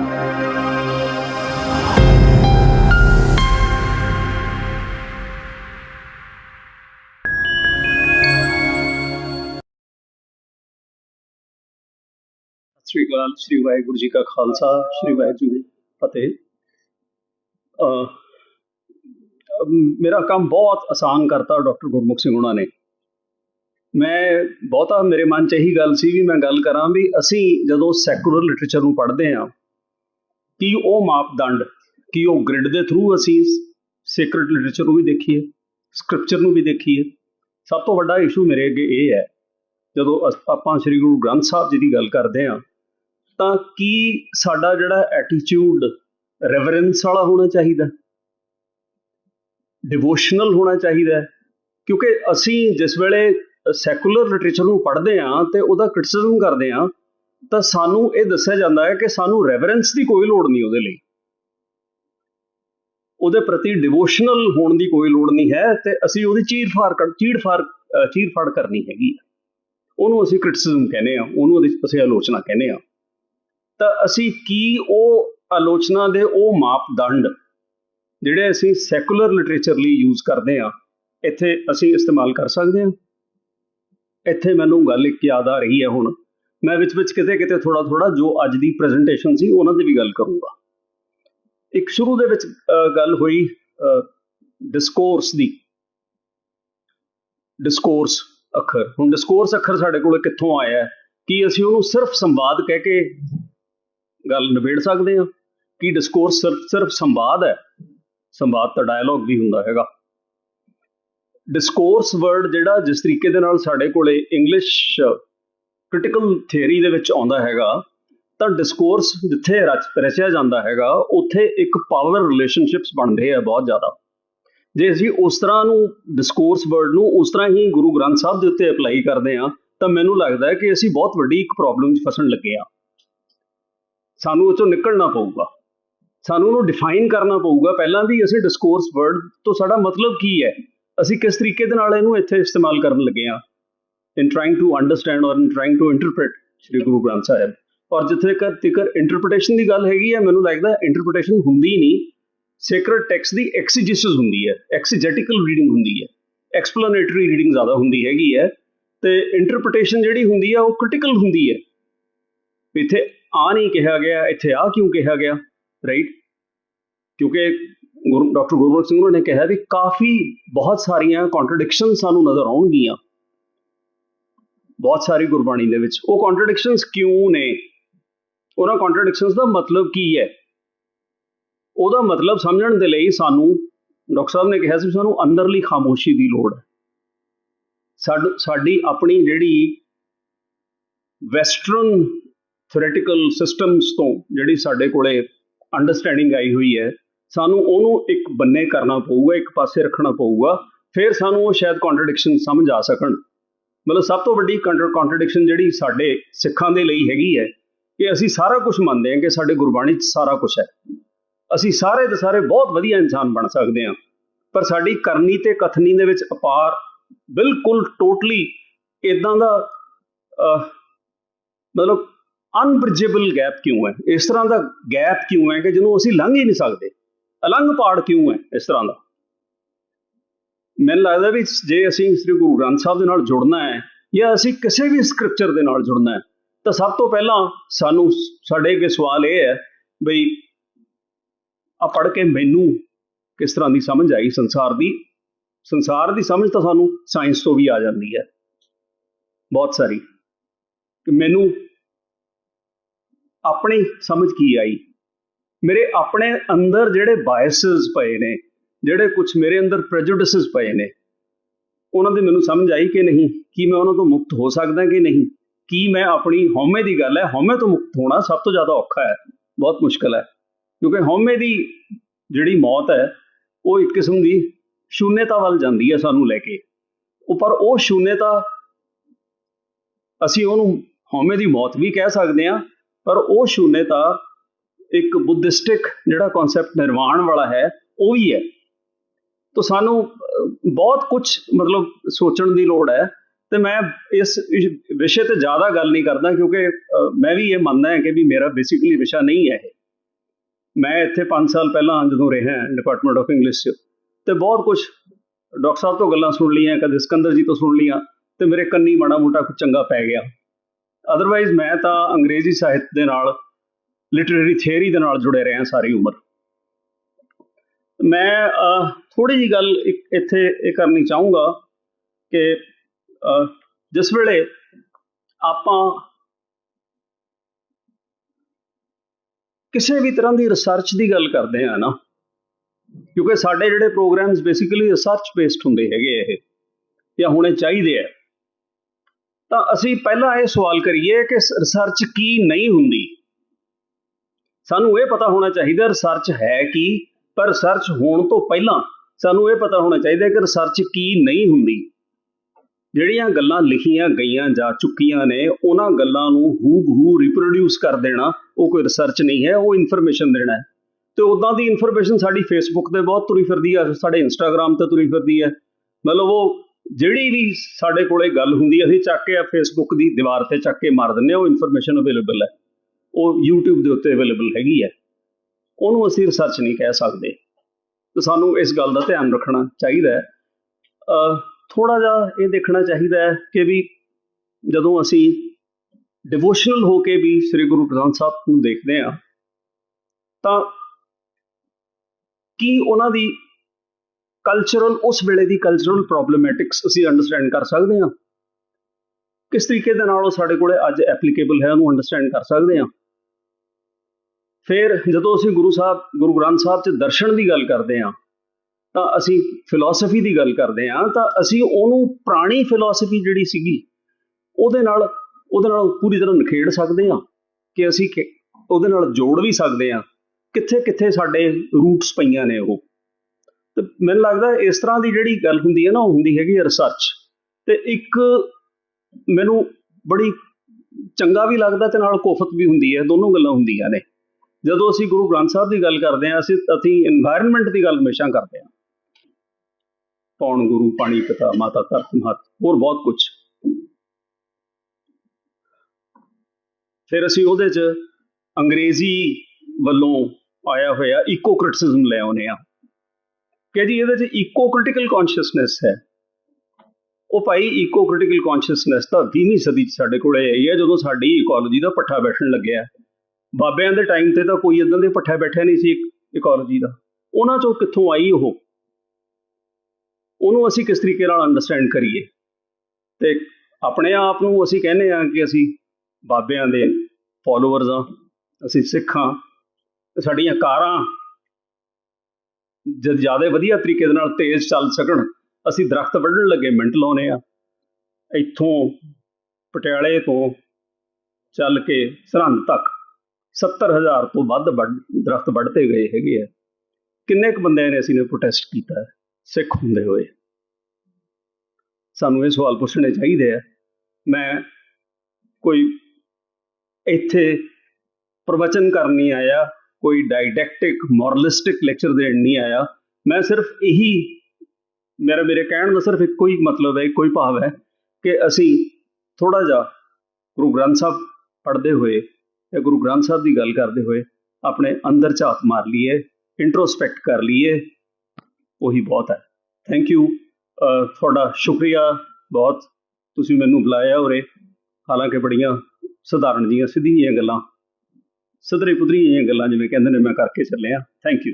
ਸਤਿ ਸ਼੍ਰੀ ਅਕਾਲ, ਸ਼੍ਰੀ ਵਾਹਿਗੁਰੂ ਜੀ ਕਾ ਖਾਲਸਾ, ਸ਼੍ਰੀ ਵਾਹਿਗੁਰੂ ਜੀ ਫਤਿਹ। ਮੇਰਾ ਕੰਮ ਬਹੁਤ ਆਸਾਨ ਕਰਤਾ ਡਾਕਟਰ ਗੁਰਮੁਖ ਸਿੰਘ ਉਹਨਾਂ ਨੇ। ਮੈਂ ਬਹੁਤਾ ਮੇਰੇ ਮਨ 'ਚ ਇਹੀ ਗੱਲ ਸੀ ਵੀ ਮੈਂ ਗੱਲ ਕਰਾਂ ਵੀ ਅਸੀਂ ਜਦੋਂ ਸੈਕੂਲਰ ਲਿਟਰੇਚਰ ਨੂੰ ਪੜ੍ਹਦੇ ਹਾਂ ਕੀ ਉਹ ਮਾਪਦੰਡ, ਕੀ ਉਹ ਗ੍ਰਿਡ ਦੇ ਥਰੂ ਅਸੀਂ ਸੇਕਰਡ ਲਿਟਰੇਚਰ ਨੂੰ ਵੀ ਦੇਖੀਏ ਸਕ੍ਰਿਪਚਰ ਨੂੰ ਵੀ ਦੇਖੀਏ? ਸਭ ਤੋਂ ਵੱਡਾ ਇਸ਼ੂ ਮੇਰੇ ਅੱਗੇ ਇਹ ਹੈ, ਜਦੋਂ ਅਸ- ਆਪਾਂ ਸ੍ਰੀ ਗੁਰੂ ਗ੍ਰੰਥ ਸਾਹਿਬ ਜੀ ਦੀ ਗੱਲ ਕਰਦੇ ਹਾਂ, ਤਾਂ ਕੀ ਸਾਡਾ ਜਿਹੜਾ ਐਟੀਟਿਊਡ ਰੈਵਰੈਂਸ ਵਾਲਾ ਹੋਣਾ ਚਾਹੀਦਾ? ਡਿਵੋਸ਼ਨਲ ਹੋਣਾ ਚਾਹੀਦਾ ਕਿਉਂਕਿ ਅਸੀਂ ਜਿਸ ਵੇਲੇ ਸੈਕੂਲਰ ਲਿਟਰੇਚਰ ਨੂੰ ਪੜ੍ਹਦੇ ਹਾਂ ਤੇ ਉਹਦਾ ਕ੍ਰਿਟਿਸਿਜ਼ਮ ਕਰਦੇ ਹਾਂ ਤਾਂ ਸਾਨੂੰ ਇਹ ਦੱਸਿਆ ਜਾਂਦਾ ਹੈ ਕਿ ਸਾਨੂੰ ਰੈਵਰੈਂਸ ਦੀ ਕੋਈ ਲੋੜ ਨਹੀਂ ਉਹਦੇ ਲਈ। ਉਹਦੇ ਪ੍ਰਤੀ ਡਿਵੋਸ਼ਨਲ ਹੋਣ ਦੀ ਕੋਈ ਲੋੜ ਨਹੀਂ ਹੈ ਤੇ ਅਸੀਂ ਉਹਦੀ ਚੀਰ ਫਾੜ ਕਰ, ਚੀੜ ਫਾੜ ਚੀਰ ਫਾੜ ਕਰਨੀ ਹੈਗੀ ਉਹਨੂੰ ਅਸੀਂ ਕ੍ਰਿਟਿਸਿਜ਼ਮ ਕਹਿੰਦੇ ਆ, ਉਹਨੂੰ ਉਹਦੀ ਅਸੀਂ ਆਲੋਚਨਾ ਕਹਿੰਦੇ ਆ। ਤਾਂ ਅਸੀਂ ਕੀ ਉਹ ਆਲੋਚਨਾ ਦੇ ਉਹ ਮਾਪਦੰਡ ਜਿਹੜੇ ਅਸੀਂ ਸੈਕੂਲਰ ਲਿਟਰੇਚਰ ਲਈ ਯੂਜ਼ ਕਰਦੇ ਆ, ਇੱਥੇ ਅਸੀਂ ਇਸਤੇਮਾਲ ਕਰ ਸਕਦੇ ਹਾਂ ਇੱਥੇ ਮੈਨੂੰ ਗੱਲ ਇੱਕ ਯਾਦ ਆ ਰਹੀ ਹੈ ਹੁਣ। ਮੈਂ ਵਿੱਚ ਵਿੱਚ ਕਿਤੇ ਕਿਤੇ ਥੋੜਾ ਥੋੜਾ ਜੋ ਅੱਜ ਦੀ ਪ੍ਰੈਜੈਂਟੇਸ਼ਨ ਸੀ, ਉਹਨਾਂ ਦੀ ਵੀ ਗੱਲ ਕਰੂੰਗਾ। ਇੱਕ ਸ਼ੁਰੂ ਦੇ ਵਿੱਚ ਗੱਲ ਹੋਈ ਡਿਸਕੋਰਸ ਦੀ। ਡਿਸਕੋਰਸ ਅੱਖਰ। ਹੁਣ ਡਿਸਕੋਰਸ ਅੱਖਰ ਸਾਡੇ ਕੋਲ ਕਿੱਥੋਂ ਆਇਆ ਕੀ ਅਸੀਂ ਉਹਨੂੰ ਸਿਰਫ ਸੰਵਾਦ ਕਹਿ ਕੇ ਗੱਲ ਨਿਬੇੜ ਸਕਦੇ ਹਾਂ? ਕੀ ਡਿਸਕੋਰਸ ਸਿਰਫ ਸਿਰਫ ਸੰਵਾਦ ਹੈ? ਸੰਵਾਦ ਤਾਂ ਡਾਇਲੌਗ ਵੀ ਹੁੰਦਾ ਹੈਗਾ। ਡਿਸਕੋਰਸ ਵਰਡ ਜਿਹੜਾ ਜਿਸ ਤਰੀਕੇ ਦੇ ਨਾਲ ਸਾਡੇ ਕੋਲੇ ਇੰਗਲਿਸ਼ ਕ੍ਰਿਟੀਕਲ ਥਿਉਰੀ ਦੇ ਵਿੱਚ ਆਉਂਦਾ ਹੈਗਾ, ਤਾਂ ਡਿਸਕੋਰਸ ਜਿੱਥੇ ਰਚ, ਰਚਿਆ ਜਾਂਦਾ ਹੈਗਾ, ਉੱਥੇ ਇੱਕ ਪਾਵਰ ਰਿਲੇਸ਼ਨਸ਼ਿਪਸ ਬਣਦੇ ਆ ਬਹੁਤ ਜ਼ਿਆਦਾ। ਜੇ ਅਸੀਂ ਉਸ ਤਰ੍ਹਾਂ ਨੂੰ ਡਿਸਕੋਰਸ ਵਰਡ ਨੂੰ ਉਸ ਤਰ੍ਹਾਂ ਹੀ ਗੁਰੂ ਗ੍ਰੰਥ ਸਾਹਿਬ ਦੇ ਉੱਤੇ ਅਪਲਾਈ ਕਰਦੇ ਹਾਂ, ਤਾਂ ਮੈਨੂੰ ਲੱਗਦਾ ਹੈ ਕਿ ਅਸੀਂ ਬਹੁਤ ਵੱਡੀ ਇੱਕ ਪ੍ਰੋਬਲਮ 'ਚ ਫਸਣ ਲੱਗੇ ਆ ਸਾਨੂੰ ਉਹ ਚੋਂ ਨਿਕਲਣਾ ਪਊਗਾ। ਸਾਨੂੰ ਉਹਨੂੰ ਡਿਫਾਈਨ ਕਰਨਾ ਪਊਗਾ। ਪਹਿਲਾਂ ਵੀ ਅਸੀਂ ਡਿਸਕੋਰਸ ਵਰਡ ਤੋਂ ਸਾਡਾ ਮਤਲਬ ਕੀ ਹੈ? ਅਸੀਂ ਕਿਸ ਤਰੀਕੇ ਦੇ ਨਾਲ ਇਹਨੂੰ ਇੱਥੇ ਇਸਤੇਮਾਲ ਕਰਨ ਲੱਗੇ ਆ ਇਨ trying to understand or in trying to interpret Sri Guru Granth Sahib ਔਰ ਜਿੱਥੇ ਤੱਕ ਤਿਕਰ ਇੰਟਰਪ੍ਰੀਟੇਸ਼ਨ ਦੀ ਗੱਲ ਹੈਗੀ ਹੈ ਮੈਨੂੰ ਲੱਗਦਾ ਇੰਟਰਪ੍ਰੀਟੇਸ਼ਨ ਹੁੰਦੀ ਨਹੀਂ ਸੇਕਰਡ ਟੈਕਸਟ ਦੀ ਐਕਸੀਜੈਸਿਸ ਹੁੰਦੀ ਹੈ ਐਕਸੀਜੈਟੀਕਲ ਰੀਡਿੰਗ ਹੁੰਦੀ ਹੈ ਐਕਸਪਲੇਨੇਟਰੀ ਰੀਡਿੰਗ ਜ਼ਿਆਦਾ ਹੁੰਦੀ ਹੈਗੀ ਹੈ ਤੇ ਇੰਟਰਪ੍ਰੀਟੇਸ਼ਨ ਜਿਹੜੀ ਹੁੰਦੀ ਹੈ ਉਹ ਕ੍ਰਿਟੀਕਲ ਹੁੰਦੀ ਹੈ ਇੱਥੇ ਆ ਨਹੀਂ ਕਿਹਾ ਗਿਆ ਇੱਥੇ ਆ ਕਿਉਂ ਕਿਹਾ ਗਿਆ ਰਾਈਟ ਕਿਉਂਕਿ ਗੁਰੂ ਡਾਕਟਰ ਗੁਰਬਖਸ਼ ਸਿੰਘ ਉਹਨਾਂ ਨੇ ਕਿਹਾ ਵੀ ਕਾਫੀ ਬਹੁਤ ਸਾਰੀਆਂ ਕੰਟਰਡਿਕਸ਼ਨ ਸਾਨੂੰ ਨਜ਼ਰ ਆਉਣਗੀਆਂ ਬਹੁਤ ਸਾਰੀ ਗੁਰਬਾਣੀ ਦੇ ਵਿੱਚ। ਉਹ ਕੰਟਰਡਿਕਸ਼ਨਸ ਕਿਉਂ ਨੇ? ਉਹਨਾਂ ਕੰਟਰਡਿਕਸ਼ਨਸ ਦਾ ਮਤਲਬ ਕੀ ਹੈ? ਉਹਦਾ ਮਤਲਬ ਸਮਝਣ ਦੇ ਲਈ ਸਾਨੂੰ, ਡਾਕਟਰ ਸਾਹਿਬ ਨੇ ਕਿਹਾ ਸੀ ਸਾਨੂੰ ਅੰਦਰਲੀ ਖਾਮੋਸ਼ੀ ਦੀ ਲੋੜ ਹੈ। ਸਾਡ- ਸਾਡੀ ਆਪਣੀ ਜਿਹੜੀ ਵੈਸਟਰਨ ਥਿਓਰੇਟੀਕਲ ਸਿਸਟਮਸ ਤੋਂ ਜਿਹੜੀ ਸਾਡੇ ਕੋਲੇ ਅੰਡਰਸਟੈਂਡਿੰਗ ਆਈ ਹੋਈ ਹੈ, ਸਾਨੂੰ ਉਹਨੂੰ ਇੱਕ ਬੰਨੇ ਕਰਨਾ ਪਊਗਾ, ਇੱਕ ਪਾਸੇ ਰੱਖਣਾ ਪਊਗਾ, ਫਿਰ ਸਾਨੂੰ ਉਹ ਸ਼ਾਇਦ ਕੰਟਰਡਿਕਸ਼ਨ ਸਮਝ ਆ ਸਕਣ। ਮਤਲਬ ਸਭ ਤੋਂ ਵੱਡੀ ਕੰਟਰਡਿਕਸ਼ਨ ਜਿਹੜੀ ਸਾਡੇ ਸਿੱਖਾਂ ਦੇ ਲਈ ਹੈਗੀ ਹੈ ਕਿ ਅਸੀਂ ਸਾਰਾ ਕੁਝ ਮੰਨਦੇ ਹਾਂ ਕਿ ਸਾਡੇ ਗੁਰਬਾਣੀ 'ਚ ਸਾਰਾ ਕੁਝ ਹੈ। ਅਸੀਂ ਸਾਰੇ ਦੇ ਸਾਰੇ ਬਹੁਤ ਵਧੀਆ ਇਨਸਾਨ ਬਣ ਸਕਦੇ ਹਾਂ ਪਰ ਸਾਡੀ ਕਰਨੀ ਤੇ ਕਥਨੀ ਦੇ ਵਿੱਚ ਅਪਾਰ ਬਿਲਕੁਲ ਟੋਟਲੀ ਇਦਾਂ ਦਾ ਅਹ, ਮਤਲਬ ਅਨਬ੍ਰਿਜੇਬਲ ਗੈਪ ਕਿਉਂ ਹੈ? ਇਸ ਤਰ੍ਹਾਂ ਦਾ ਗੈਪ ਕਿਉਂ ਹੈ ਕਿ ਜਿਹਨੂੰ ਅਸੀਂ ਲੰਘ ਹੀ ਨਹੀਂ ਸਕਦੇ? ਅਲੰਘ ਪਾੜ ਕਿਉਂ ਹੈ ਇਸ ਤਰ੍ਹਾਂ ਦਾ? ਮੈਨੂੰ ਲੱਗਦਾ ਵੀ ਜੇ ਅਸੀਂ ਸ੍ਰੀ ਗੁਰੂ ਗ੍ਰੰਥ ਸਾਹਿਬ ਦੇ ਨਾਲ ਜੁੜਨਾ ਹੈ ਜਾਂ ਅਸੀਂ ਕਿਸੇ ਵੀ ਸਕ੍ਰਿਪਚਰ ਦੇ ਨਾਲ ਜੁੜਨਾ ਹੈ, ਤਾਂ ਸਭ ਤੋਂ ਪਹਿਲਾਂ ਸਾਨੂੰ ਸਾਡੇ ਅੱਗੇ ਸਵਾਲ ਇਹ ਹੈ ਬਈ ਆ ਪੜ੍ਹ ਕੇ ਮੈਨੂੰ ਕਿਸ ਤਰ੍ਹਾਂ ਦੀ ਸਮਝ ਆਈ ਸੰਸਾਰ ਦੀ? ਸੰਸਾਰ ਦੀ ਸਮਝ ਤਾਂ ਸਾਨੂੰ ਸਾਇੰਸ ਤੋਂ ਵੀ ਆ ਜਾਂਦੀ ਹੈ। ਬਹੁਤ ਸਾਰੀ। ਕਿ ਮੈਨੂੰ ਆਪਣੀ ਸਮਝ ਕੀ ਆਈ? ਮੇਰੇ ਆਪਣੇ ਅੰਦਰ ਜਿਹੜੇ ਬਾਇਸਸ ਪਏ ਨੇ ਜਿਹੜੇ ਕੁਝ ਮੇਰੇ ਅੰਦਰ ਪ੍ਰੈਜੁਡਿਸਸ ਪਏ ਨੇ, ਉਹਨਾਂ ਦੀ ਮੈਨੂੰ ਸਮਝ ਆਈ ਕਿ ਨਹੀਂ? ਕੀ ਮੈਂ ਉਹਨਾਂ ਤੋਂ ਮੁਕਤ ਹੋ ਸਕਦਾ ਕਿ ਨਹੀਂ? ਕੀ ਮੈਂ ਆਪਣੀ ਹਉਮੈ ਦੀ ਗੱਲ ਹੈ? ਹਉਮੈ ਤੋਂ ਮੁਕਤ ਹੋਣਾ ਸਭ ਤੋਂ ਜ਼ਿਆਦਾ ਔਖਾ ਹੈ, ਬਹੁਤ ਮੁਸ਼ਕਲ ਹੈ। ਕਿਉਂਕਿ ਹਉਮੈ ਦੀ ਜਿਹੜੀ ਮੌਤ ਹੈ, ਉਹ ਇੱਕ ਕਿਸਮ ਦੀ ਸ਼ੂਨਿਅਤਾ ਵੱਲ ਜਾਂਦੀ ਹੈ ਸਾਨੂੰ ਲੈ ਕੇ। ਉਹ ਪਰ ਉਹ ਸ਼ੂਨਿਅਤਾ ਅਸੀਂ ਉਹਨੂੰ ਹਉਮੈ ਦੀ ਮੌਤ ਵੀ ਕਹਿ ਸਕਦੇ ਹਾਂ, ਪਰ ਉਹ ਸ਼ੂਨਿਅਤਾ ਇੱਕ ਬੁੱਧਿਸਟਿਕ ਜਿਹੜਾ ਕਨਸੈਪਟ ਨਿਰਵਾਣ ਵਾਲਾ ਹੈ, ਉਹ ਵੀ ਹੈ। ਤਾਂ ਸਾਨੂੰ ਬਹੁਤ ਕੁਝ ਮਤਲਬ ਸੋਚਣ ਦੀ ਲੋੜ ਹੈ। ਤੇ ਮੈਂ ਇਸ ਵਿਸ਼ੇ ਤੇ ਜ਼ਿਆਦਾ ਗੱਲ ਨਹੀਂ ਕਰਦਾ ਕਿਉਂਕਿ ਮੈਂ ਵੀ ਇਹ ਮੰਨਦਾ ਹਾਂ ਕਿ ਵੀ ਮੇਰਾ ਬੇਸਿਕਲੀ ਵਿਸ਼ਾ ਨਹੀਂ ਹੈ ਇਹ। ਮੈਂ ਇੱਥੇ 5 ਸਾਲ ਪਹਿਲਾਂ ਜਦੋਂ ਰਿਹਾ ਡਿਪਾਰਟਮੈਂਟ ਆਫ ਇੰਗਲਿਸ਼ 'ਚ, ਤੇ ਬਹੁਤ ਕੁਝ ਡਾਕਟਰ ਸਾਹਿਬ ਤੋਂ ਗੱਲਾਂ ਸੁਣ ਲਈਆਂ, ਕਦੇ ਸਿਕੰਦਰ ਜੀ ਤੋਂ ਸੁਣ ਲਈਆਂ, ਤੇ ਮੇਰੇ ਕੰਨੀ ਮਾੜਾ ਮੋਟਾ ਕੁਝ ਚੰਗਾ ਪੈ ਗਿਆ। ਅਦਰਵਾਈਜ਼ ਮੈਂ ਤਾਂ ਅੰਗਰੇਜ਼ੀ ਸਾਹਿਤ ਦੇ ਨਾਲ ਲਿਟਰੇਰੀ ਥਿਉਰੀ ਦੇ ਨਾਲ ਜੁੜੇ ਰਿਹਾ ਸਾਰੀ ਉਮਰ। ਮੈਂ ਥੋੜੀ ਜੀ ਗੱਲ ਇੱਕ ਇੱਥੇ ਇਹ ਕਰਨੀ ਚਾਹੂੰਗਾ ਕਿ ਜਿਸ ਵੇਲੇ ਆਪਾਂ ਕਿਸੇ ਵੀ ਤਰ੍ਹਾਂ ਦੀ ਰਿਸਰਚ ਦੀ ਗੱਲ ਕਰਦੇ ਆ ਨਾ, ਕਿਉਂਕਿ ਸਾਡੇ ਜਿਹੜੇ ਪ੍ਰੋਗਰਾਮਸ ਬੇਸਿਕਲੀ ਰਿਸਰਚ ਬੇਸਡ ਹੁੰਦੇ ਹੈਗੇ ਇਹ, ਜਾਂ ਹੋਣੇ ਚਾਹੀਦੇ ਆ, ਤਾਂ ਅਸੀਂ ਪਹਿਲਾਂ ਇਹ ਸਵਾਲ ਕਰੀਏ ਕਿ ਰਿਸਰਚ ਕੀ ਨਹੀਂ ਹੁੰਦੀ। ਸਾਨੂੰ ਇਹ ਪਤਾ ਹੋਣਾ ਚਾਹੀਦਾ ਰਿਸਰਚ ਹੈ ਕੀ? ਪਰ ਰਿਸਰਚ ਹੋਣ ਤੋਂ ਪਹਿਲਾਂ ਸਾਨੂੰ ਇਹ ਪਤਾ ਹੋਣਾ ਚਾਹੀਦਾ ਕਿ ਰਿਸਰਚ ਕੀ ਨਹੀਂ ਹੁੰਦੀ। ਜਿਹੜੀਆਂ ਗੱਲਾਂ ਲਿਖੀਆਂ ਗਈਆਂ ਜਾ ਚੁੱਕੀਆਂ ਨੇ, ਉਹਨਾਂ ਗੱਲਾਂ ਨੂੰ ਹੂ ਬਹੂ ਰਿਪਰੋਡਿਊਸ ਕਰ ਦੇਣਾ, ਉਹ ਕੋਈ ਰਿਸਰਚ ਨਹੀਂ ਹੈ, ਉਹ ਇਨਫੋਰਮੇਸ਼ਨ ਦੇਣਾ ਹੈ। ਤੇ ਉਦਾਂ ਦੀ ਇਨਫੋਰਮੇਸ਼ਨ ਸਾਡੀ ਫੇਸਬੁੱਕ ਤੇ ਬਹੁਤ ਤੁਰੀ ਫਿਰਦੀ ਹੈ, ਸਾਡੇ ਇੰਸਟਾਗ੍ਰam ਤੇ ਤੁਰੀ ਫਿਰਦੀ ਹੈ। ਮਤਲਬ ਉਹ ਜਿਹੜੀ ਵੀ ਸਾਡੇ ਕੋਲੇ ਗੱਲ ਹੁੰਦੀ ਅਸੀਂ ਚੱਕ ਕੇ ਫੇਸਬੁੱਕ ਦੀ ਦੀਵਾਰ ਤੇ ਚੱਕ ਕੇ ਮਾਰ ਦਿੰਦੇ ਆ ਉਹ ਇਨਫੋਰਮੇਸ਼ਨ ਅਵੇਲੇਬਲ ਹੈ। ਉਹ YouTube ਦੇ ਉੱਤੇ ਅਵੇਲੇਬਲ ਹੈਗੀ ਹੈ। ਉਹਨੂੰ ਅਸੀਂ ਰਿਸਰਚ ਨਹੀਂ ਕਹਿ ਸਕਦੇ। ਤੇ ਸਾਨੂੰ ਇਸ ਗੱਲ ਦਾ ਧਿਆਨ ਰੱਖਣਾ ਚਾਹੀਦਾ ਹੈ। ਥੋੜਾ ਜਿਹਾ ਇਹ ਦੇਖਣਾ ਚਾਹੀਦਾ ਹੈ ਕਿ ਵੀ ਜਦੋਂ ਅਸੀਂ ਡਿਵੋਸ਼ਨਲ ਹੋ ਕੇ ਵੀ ਸ੍ਰੀ ਗੁਰੂ ਗ੍ਰੰਥ ਸਾਹਿਬ ਨੂੰ ਦੇਖਦੇ ਆ ਤਾਂ ਕੀ ਉਹਨਾਂ ਦੀ ਕਲਚਰਲ ਉਸ ਵੇਲੇ ਦੀ ਕਲਚਰਲ ਪ੍ਰੋਬਲਮੈਟਿਕਸ ਅਸੀਂ ਅੰਡਰਸਟੈਂਡ ਕਰ ਸਕਦੇ ਹਾਂ? ਕਿਸ ਤਰੀਕੇ ਦੇ ਨਾਲ ਉਹ ਸਾਡੇ ਕੋਲੇ ਅੱਜ ਐਪਲੀਕੇਬਲ ਹੈ, ਉਹਨੂੰ ਅੰਡਰਸਟੈਂਡ ਕਰ ਸਕਦੇ ਹਾਂ? ਫਿਰ ਜਦੋਂ ਅਸੀਂ ਗੁਰੂ ਸਾਹਿਬ, ਗੁਰੂ ਗ੍ਰੰਥ ਸਾਹਿਬ 'ਚ ਦਰਸ਼ਨ ਦੀ ਗੱਲ ਕਰਦੇ ਹਾਂ, ਤਾਂ ਅਸੀਂ ਫਿਲਾਸਫੀ ਦੀ ਗੱਲ ਕਰਦੇ ਹਾਂ, ਤਾਂ ਅਸੀਂ ਉਹਨੂੰ ਪੁਰਾਣੀ ਫਿਲਾਸਫੀ ਜਿਹੜੀ ਸੀਗੀ, ਉਹਦੇ ਨਾਲ ਉਹਦੇ ਨਾਲ ਪੂਰੀ ਤਰ੍ਹਾਂ ਨਿਖੇੜ ਸਕਦੇ ਹਾਂ ਕਿ ਅਸੀਂ ਉਹਦੇ ਨਾਲ ਜੋੜ ਵੀ ਸਕਦੇ ਹਾਂ ਕਿੱਥੇ ਕਿੱਥੇ ਸਾਡੇ ਰੂਟਸ ਪਈਆਂ ਨੇ ਉਹ। ਤੇ ਮੈਨੂੰ ਲੱਗਦਾ ਇਸ ਤਰ੍ਹਾਂ ਦੀ ਜਿਹੜੀ ਗੱਲ ਹੁੰਦੀ ਹੈ ਨਾ, ਉਹ ਹੁੰਦੀ ਹੈਗੀ ਰਿਸਰਚ ਤੇ ਇੱਕ ਮੈਨੂੰ ਬੜੀ ਚੰਗਾ ਵੀ ਲੱਗਦਾ ਤੇ ਨਾਲ ਕੋਫਤ ਵੀ ਹੁੰਦੀ ਹੈ, ਦੋਨੋਂ ਗੱਲਾਂ ਹੁੰਦੀਆਂ ਨੇ। ਜਦੋਂ ਅਸੀਂ ਗੁਰੂ ਗ੍ਰੰਥ ਸਾਹਿਬ ਦੀ ਗੱਲ ਕਰਦੇ ਹਾਂ, ਅਸੀਂ ਅਸੀਂ এনवायरमेंट ਦੀ ਗੱਲ ਹਮੇਸ਼ਾ ਕਰਦੇ ਹਾਂ। ਪਾਉਣ ਗੁਰੂ, ਪਾਣੀ, ਪਿਤਾ, ਮਾਤਾ, ਧਰਤ, ਮਹਤ, ਹੋਰ ਬਹੁਤ ਕੁਝ ਫਿਰ ਅਸੀਂ ਉਹਦੇ 'ਚ ਅੰਗਰੇਜ਼ੀ ਵੱਲੋਂ ਆਇਆ ਹੋਇਆ ਇਕੋ ਕ੍ਰਿਟਿਸਿਜ਼ਮ ਲੈ ਆਉਨੇ ਆ ਕਿ ਜੀ ਇਹਦੇ 'ਚ ਇਕੋ ਕ੍ਰਿਟੀਕਲ ਕੌਨਸ਼ੀਅਸਨੈਸ ਹੈ। ਉਹ ਭਾਈ ਇਕੋ ਕ੍ਰਿਟੀਕਲ ਕੌਨਸ਼ੀਅਸਨੈਸ ਤਾਂ 20ਵੀਂ ਸਦੀ 'ਚ ਸਾਡੇ ਕੋਲੇ ਆਈ ਹੈ, ਜਦੋਂ ਸਾਡੀ ਇਕੋਲੋਜੀ ਦਾ ਪੱਠਾ ਬੈਠਣ ਲੱਗਿਆ। ਬਾਬਿਆਂ ਦੇ ਟਾਈਮ ਤੇ ਤਾਂ ਕੋਈ ਇਦਾਂ ਦੇ ਪੱਠਾ ਬੈਠਿਆ ਨਹੀਂ ਸੀ ਇਕੋਲੋਜੀ ਦਾ। ਉਹਨਾਂ 'ਚੋਂ ਕਿੱਥੋਂ ਆਈ ਉਹ? ਉਹਨੂੰ ਅਸੀਂ ਕਿਸ ਤਰੀਕੇ ਨਾਲ ਅੰਡਰਸਟੈਂਡ ਕਰੀਏ? ਤੇ ਆਪਣੇ ਆਪ ਨੂੰ ਅਸੀਂ ਕਹਿੰਦੇ ਆ ਕਿ ਅਸੀਂ ਬਾਬਿਆਂ ਦੇ ਫਾਲੋਅਰਸ ਆ ਅਸੀਂ ਸਿੱਖਾਂ ਤੇ ਸਾਡੀਆਂ ਕਾਰਾਂ ਜਦ ਜ਼ਿਆਦਾ ਵਧੀਆ ਤਰੀਕੇ ਦੇ ਨਾਲ ਤੇਜ਼ ਚੱਲ ਸਕਣ, ਅਸੀਂ ਦਰਖਤ ਵੱਢਣ ਲੱਗੇ, ਮਿੰਟ ਲਾਉਨੇ ਆ ਇੱਥੋਂ ਪਟਿਆਲੇ ਤੋਂ ਚੱਲ ਕੇ ਸਰਹੰਦ ਤੱਕ 70000 ਤੋਂ ਵੱਧ ਵੱਢ- ਦਰਖਤ ਵੱਢਤੇ ਗਏ ਹੈਗੇ ਆ। ਕਿੰਨੇ ਕੁ ਬੰਦਿਆਂ ਨੇ ਅਸੀਂ ਨੇ ਪ੍ਰੋਟੈਸਟ ਕੀਤਾ ਸਿੱਖ ਹੁੰਦੇ ਹੋਏ। ਸਾਨੂੰ ਇਹ ਸਵਾਲ ਪੁੱਛਣੇ ਚਾਹੀਦੇ ਆ। ਮੈਂ ਕੋਈ ਇੱਥੇ ਪ੍ਰਵਚਨ ਕਰਨ ਨਹੀਂ ਆਇਆ, ਕੋਈ ਡਾਇਡੈਕਟਿਕ ਮੋਰਲਿਸਟਿਕ ਲੈਕਚਰ ਦੇਣ ਨਹੀਂ ਆਇਆ। ਮੈਂ ਸਿਰਫ ਇਹੀ, ਮੇਰਾ ਮੇਰੇ ਕਹਿਣ ਦਾ ਸਿਰਫ ਇੱਕੋ ਹੀ ਮਤਲਬ ਹੈ, ਇੱਕੋ ਹੀ ਭਾਵ ਹੈ ਕਿ ਅਸੀਂ ਥੋੜਾ ਜਿਹਾ ਗੁਰੂ ਗ੍ਰੰਥ ਸਾਹਿਬ ਪੜ੍ਹਦੇ ਹੋਏ ਜਾਂ ਗੁਰੂ ਗ੍ਰੰਥ ਸਾਹਿਬ ਦੀ ਗੱਲ ਕਰਦੇ ਹੋਏ ਆਪਣੇ ਅੰਦਰ ਝਾਤ ਮਾਰ ਲਈਏ ਇੰਟਰੋਸਪੈਕਟ ਕਰ ਲਈਏ, ਉਹੀ ਬਹੁਤ ਹੈ। ਥੈਂਕ ਯੂ ਤੁਹਾਡਾ ਸ਼ੁਕਰੀਆ ਬਹੁਤ। ਤੁਸੀਂ ਮੈਨੂੰ ਬੁਲਾਇਆ ਉਰੇ। ਹਾਲਾਂਕਿ ਬੜੀਆਂ ਸਧਾਰਨ ਜੀਆਂ, ਸਿੱਧੀਆਂ ਜਿਹੀਆਂ ਗੱਲਾਂ ਸਧਰੇ ਪੁਧਰੀਆਂ ਜਿਹੀਆਂ ਗੱਲਾਂ ਜਿਵੇਂ ਕਹਿੰਦੇ ਨੇ, ਮੈਂ ਕਰਕੇ ਚੱਲਿਆ। Thank you